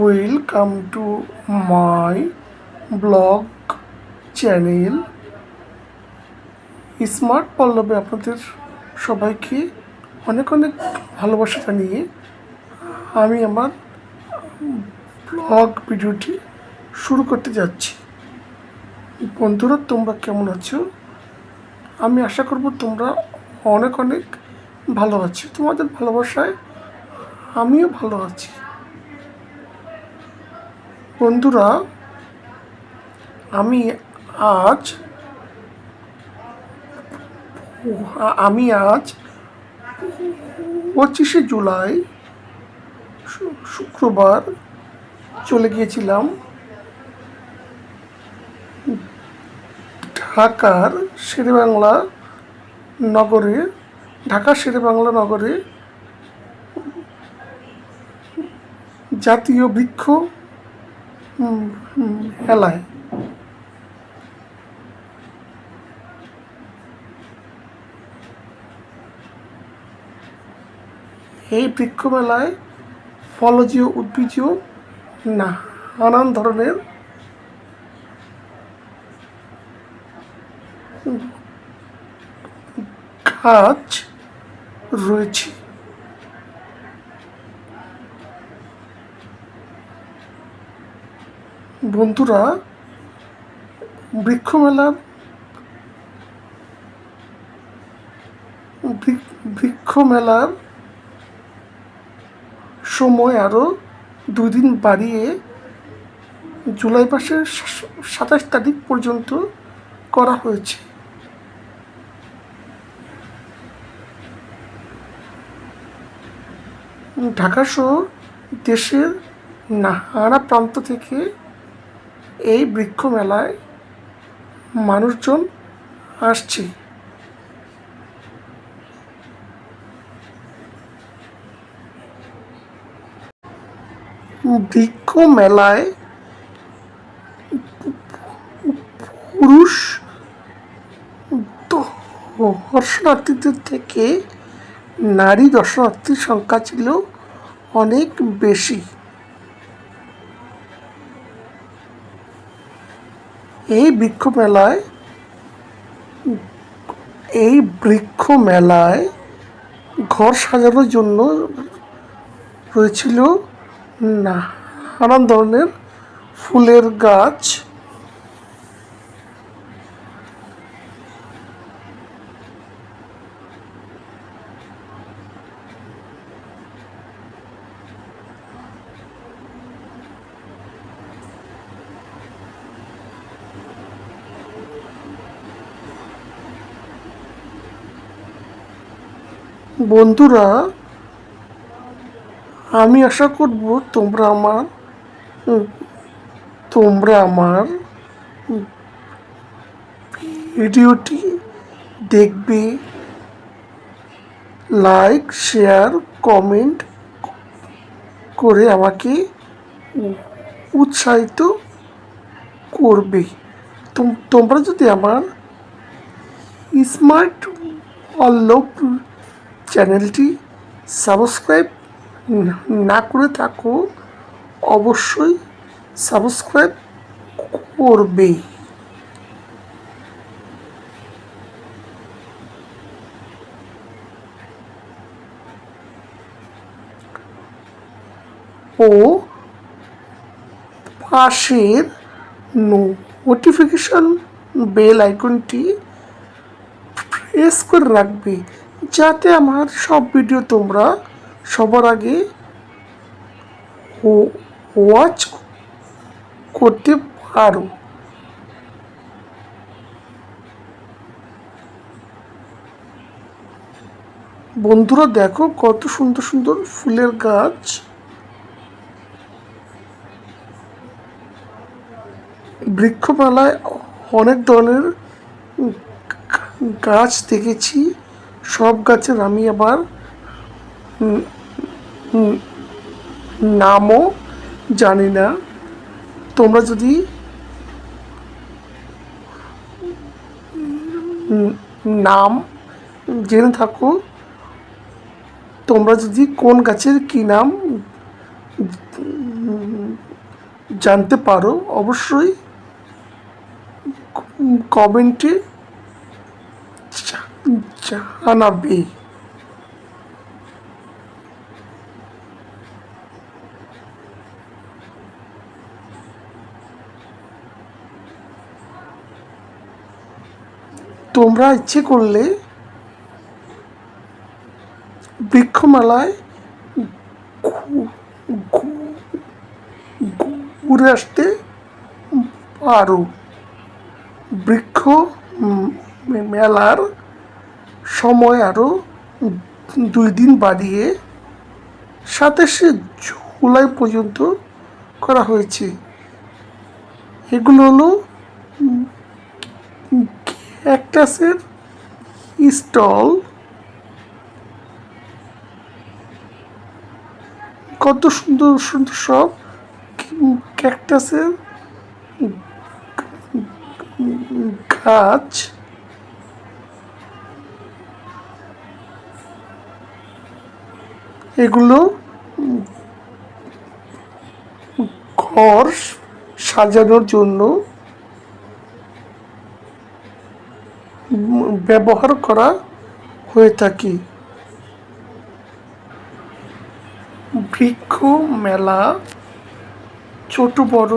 Welcome to my blog channel smart পল্লবে আপনাদের সবাইকে অনেক অনেক ভালোবাসা জানিয়ে আমি আমার ব্লগ ভিডিওটি শুরু করতে যাচ্ছি। বন্ধুরা, তোমরা কেমন আছো? আমি আশা করব তোমরা অনেক অনেক ভালো আছো। তোমাদের ভালোবাসায় আমিও ভালো আছি। বন্ধুরা, আমি আজ আমি আজ পঁচিশে জুলাই শুক্রবার চলে গিয়েছিলাম ঢাকার শেরেবাংলা নগরে, ঢাকার শেরেবাংলা নগরে জাতীয় বৃক্ষ মেলায় এই বৃক্ষ মেলায় ফলজীয় উদ্ভিজীয় না নানান ধরনের গাছ রয়েছে। বন্ধুরা বৃক্ষ মেলার বৃক- বৃক্ষ মেলার সময় আরও দুই দিন বাড়িয়ে জুলাই মাসের সাতাশ তারিখ পর্যন্ত করা হয়েছে। ঢাকা সহ দেশের নানা প্রান্ত থেকে এই বৃক্ষ মেলায় মানুষজন আসছে। বৃক্ষ মেলায় পুরুষ দর্শনার্থীদের থেকে নারী দর্শনার্থীর সংখ্যা ছিল অনেক বেশি। এই বৃক্ষ মেলায় এই বৃক্ষ মেলায় ঘর সাজানোর জন্য রয়েছিল নানান ধরনের ফুলের গাছ। বন্ধুরা, আমি আশা করব তোমরা আমার তোমরা আমার ভিডিওটি দেখবে, লাইক, শেয়ার, কমেন্ট করে আমাকে উৎসাহিত করবে। তোম- তোমরা যদি আমার স্মার্ট পল্লব চ্যানেলটি সাবস্ক্রাইব না করে থাকো, অবশ্যই সাবস্ক্রাইব করবে। ও পাশের নোটিফিকেশন বেল আইকনটি প্রেস করে রাখবে। যাতে আমার সব ভিডিও তোমরা সবার আগে ওয়াচ করতে পারো। বন্ধুরা দেখো কত সুন্দর সুন্দর ফুলের গাছ। বৃক্ষমেলায় অনেক ধরনের গাছ দেখেছি। সব গাছের আমি আবার নামও জানি না। তোমরা যদি নাম জেনে থাকো, তোমরা যদি কোন গাছের কী নাম জানতে পারো, অবশ্যই কমেন্টে জানাবে তোমরা ইচ্ছে করলে বৃক্ষমেলায় ঘুরে আসতে পারো। বৃক্ষ মেলার সময় আরও দুই দিন বাড়িয়ে সাতাশে জুলাই পর্যন্ত করা হয়েছে। এগুলো হলো ক্যাকটাসের স্টল। কত সুন্দর সুন্দর সব ক্যাকটাসের গাছ। এগুলো ঘর সাজানোর জন্য ব্যবহার করা হয়ে থাকে। বৃক্ষ মেলা, ছোট বড়,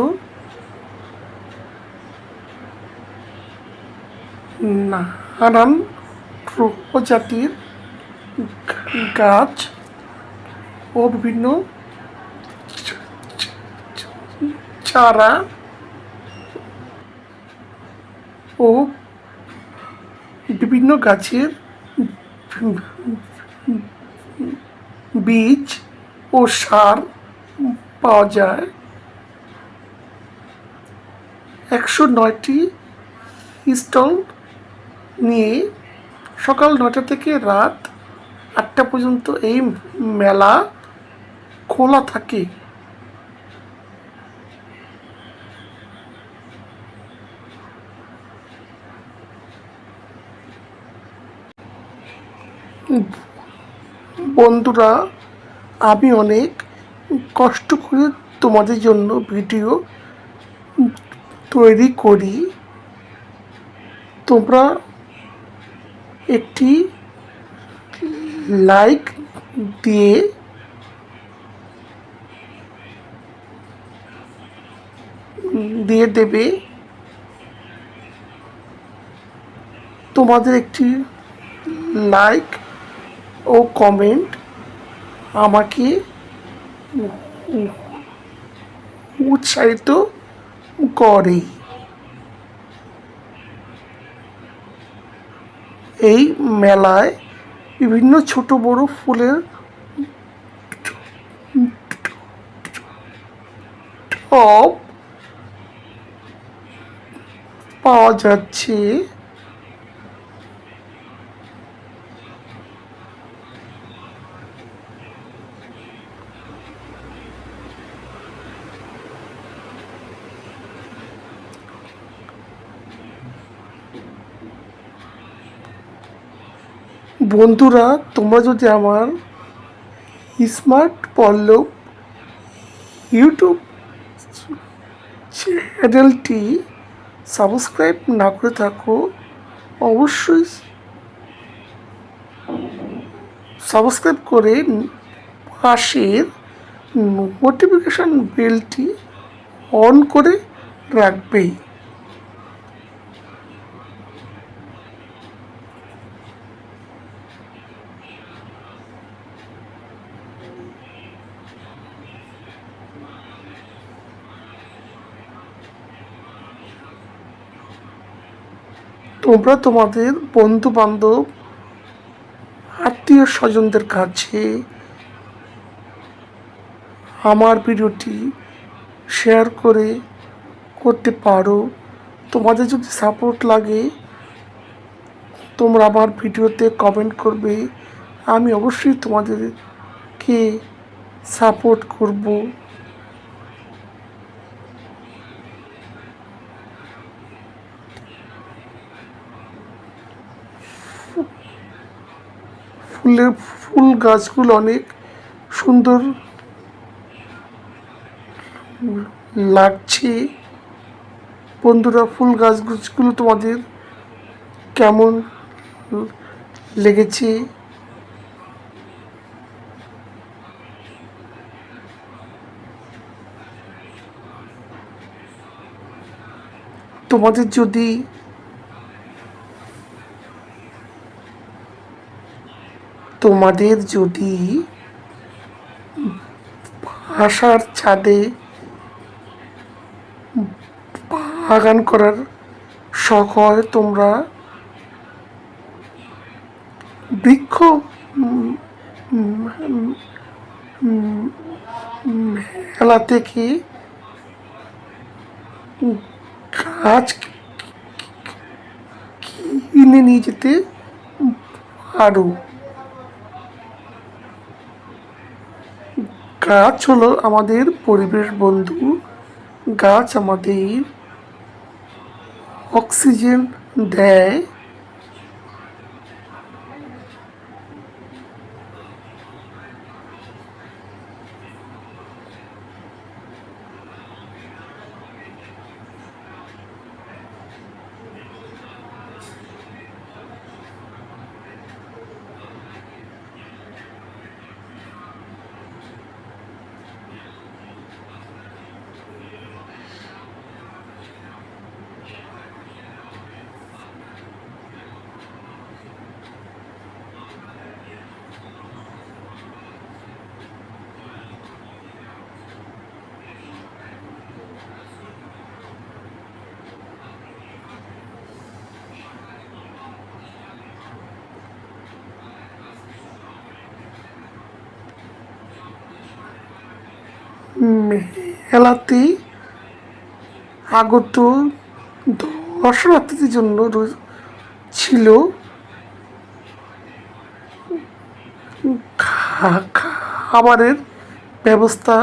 নানান প্রজাতির গাছ ও বিভিন্ন চারা ও বিভিন্ন গাছের বীজ ও সার পাওয়া যায়। একশো নয়টি স্টল নিয়ে সকাল নয়টা থেকে রাত আটটা পর্যন্ত এই মেলা খোলা থাকে। বন্ধুরা, আমি অনেক কষ্ট করে তোমাদের জন্য ভিডিও তৈরি করি। তোমরা একটি লাইক দিয়ে দিয়ে দেবে। তোমাদের একটি লাইক ও কমেন্ট আমাকে উৎসাহিত করে। এই মেলায় বিভিন্ন ছোট বড় ফুলের টব পাওয়া যাচ্ছে। বন্ধুরা তোমরা যদি আমার স্মার্ট পল্লব ইউটিউব চ্যানেলটি সাবস্ক্রাইব না করে থাকো অবশ্যই সাবস্ক্রাইব করে পাশের নোটিফিকেশান বেলটি অন করে রাখবে তোমরা তোমাদের বন্ধু বান্ধব আত্মীয় স্বজনদের কাছে আমার ভিডিওটি শেয়ার করে করতে পারো। তোমাদের যদি সাপোর্ট লাগে, তোমরা আমার ভিডিওতে কমেন্ট করবে। আমি অবশ্যই তোমাদেরকে সাপোর্ট করব। ফুলের ফুল গাছগুলো অনেক সুন্দর লাগছে। বন্ধুরা ফুল গাছগুলো তোমাদের কেমন লেগেছে? তোমাদের যদি তোমাদের যদি বাসার ছাদে বাগান করার শখ হয়, তোমরা বৃক্ষ মেলা থেকে গাছ কিনে নিয়ে যেতে পারো। গাছ হলো আমাদের পরিবেশ বন্ধু। গাছ আমাদের অক্সিজেন দেয়। মেলাতে আগত দর্শনার্থীদের জন্য ছিল খাবারের ব্যবস্থা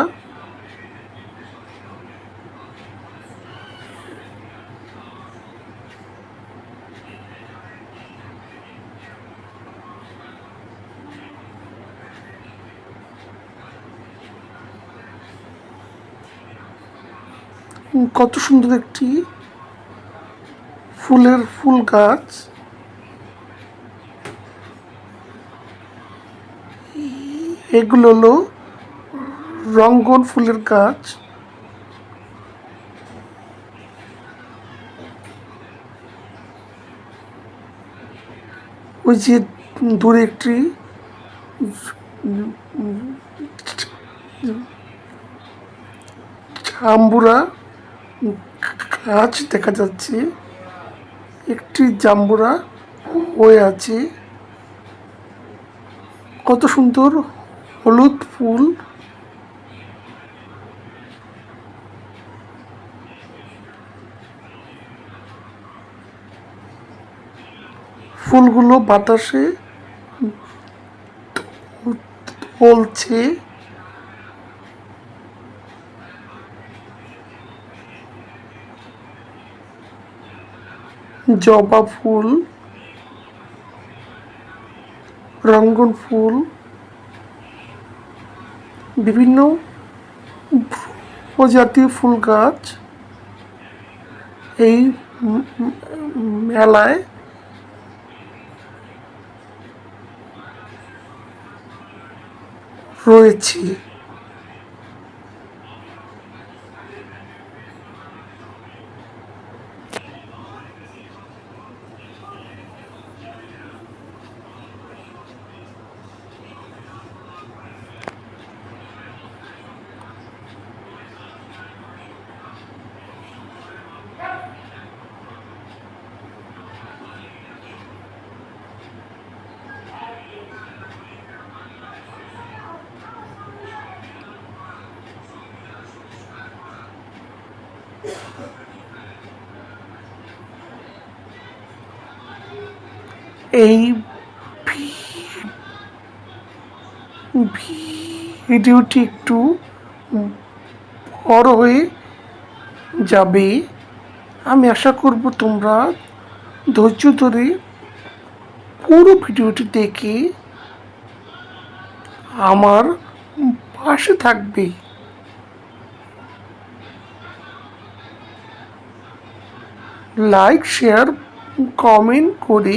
কত সুন্দর একটি ফুলের ফুল গাছ। এগুলো হলো রঙ্গন ফুলের গাছ। ওই যে দূরে একটি জাম্বুরা গাছ দেখা যাচ্ছে একটি জাম্বুরা হয়ে আছে কত সুন্দর হলুদ ফুল ফুলগুলো বাতাসে বলছে জবা ফুল রঙ্গন ফুল বিভিন্ন প্রজাতির ফুল গাছ এই মেলায় রয়েছে। এই ভিডিওটি একটু বড় হয়ে যাবে। আমি আশা করব তোমরা ধৈর্য ধরে পুরো ভিডিওটি দেখে আমার পাশে থাকবে। লাইক শেয়ার কমেন্ট করে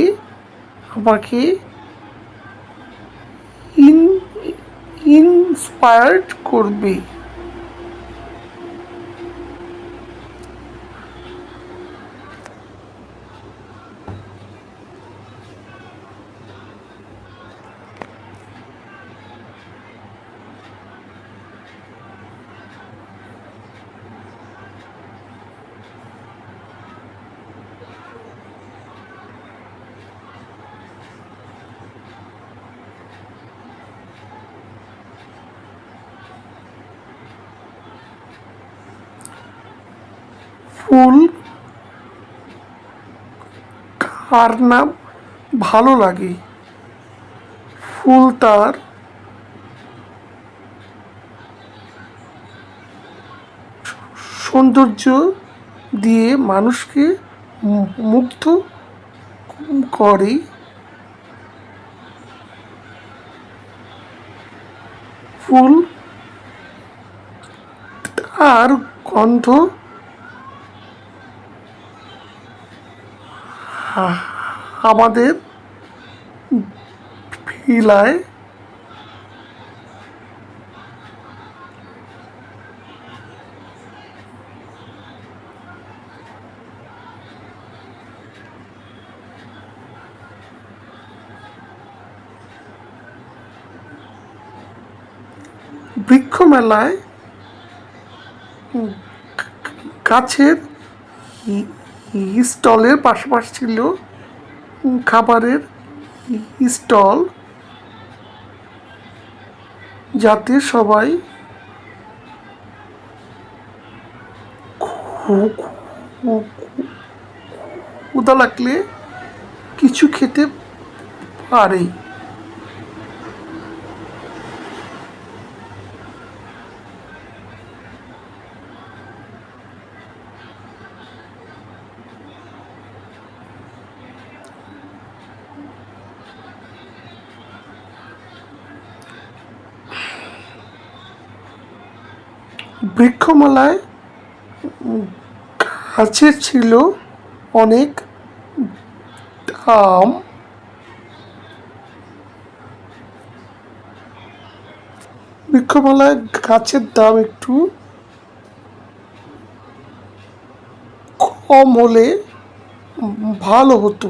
আমাকে ইন ইন্সপায়ার্ড করবে। ফুল, কার নাম ভালো লাগে? ফুল তার সৌন্দর্য দিয়ে মানুষকে মুগ্ধ করে। ফুল তার গন্ধ আমাদের ভিলায় বৃক্ষ মেলায় গাছের স্টলের পাশাপাশি ছিল খাবারের স্টল যাতে সবাই খু- লাগলে কিছু খেতে পারে বৃক্ষমালায় গাছের ছিল অনেক দাম বৃক্ষমালায় গাছের দাম একটু কম হলে ভালো হতো।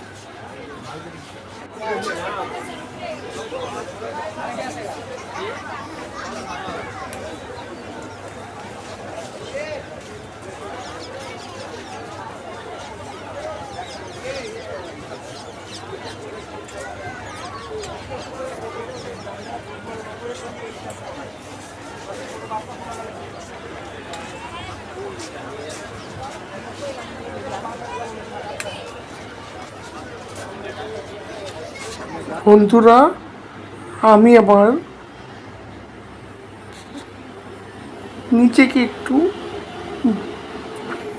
হাসি দেন বন্ধুরা, আমি আবার নিচেকে একটু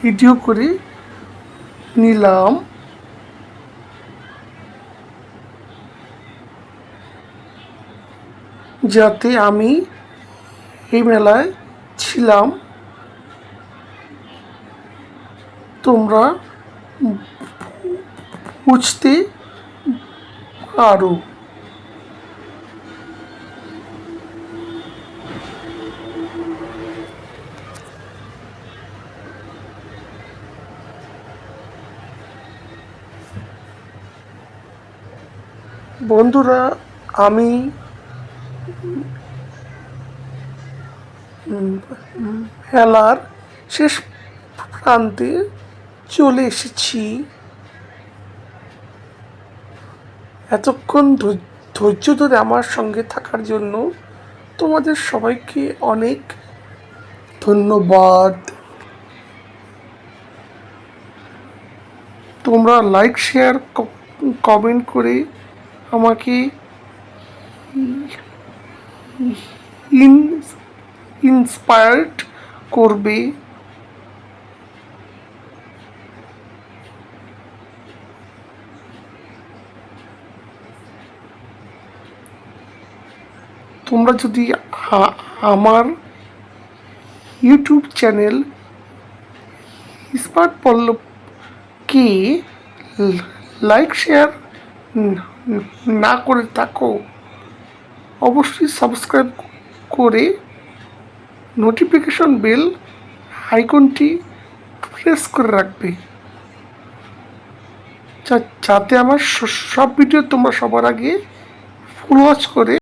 ভিডিও করে নিলাম। যাতে আমি এই মেলায় ছিলাম। তোমরা বুঝতে পারো। বন্ধুরা আমি মেলার শেষ প্রান্তে চলে এসেছি। এতক্ষণ ধৈর্য ধরে আমার সঙ্গে থাকার জন্য তোমাদের সবাইকে অনেক ধন্যবাদ। তোমরা লাইক শেয়ার কমেন্ট করে আমাকে ইন ইন্সপায়ার্ড করবে। তোমরা যদি আমার ইউটিউব চ্যানেল স্মার্ট পল্লবকে লাইক, শেয়ার না করে থাকো, অবশ্যই সাবস্ক্রাইব করে নোটিফিকেশন বেল আইকনটি প্রেস করে রাখবে। যাতে আমার সব ভিডিও তোমরা সবার আগে ফুল ওয়াচ করে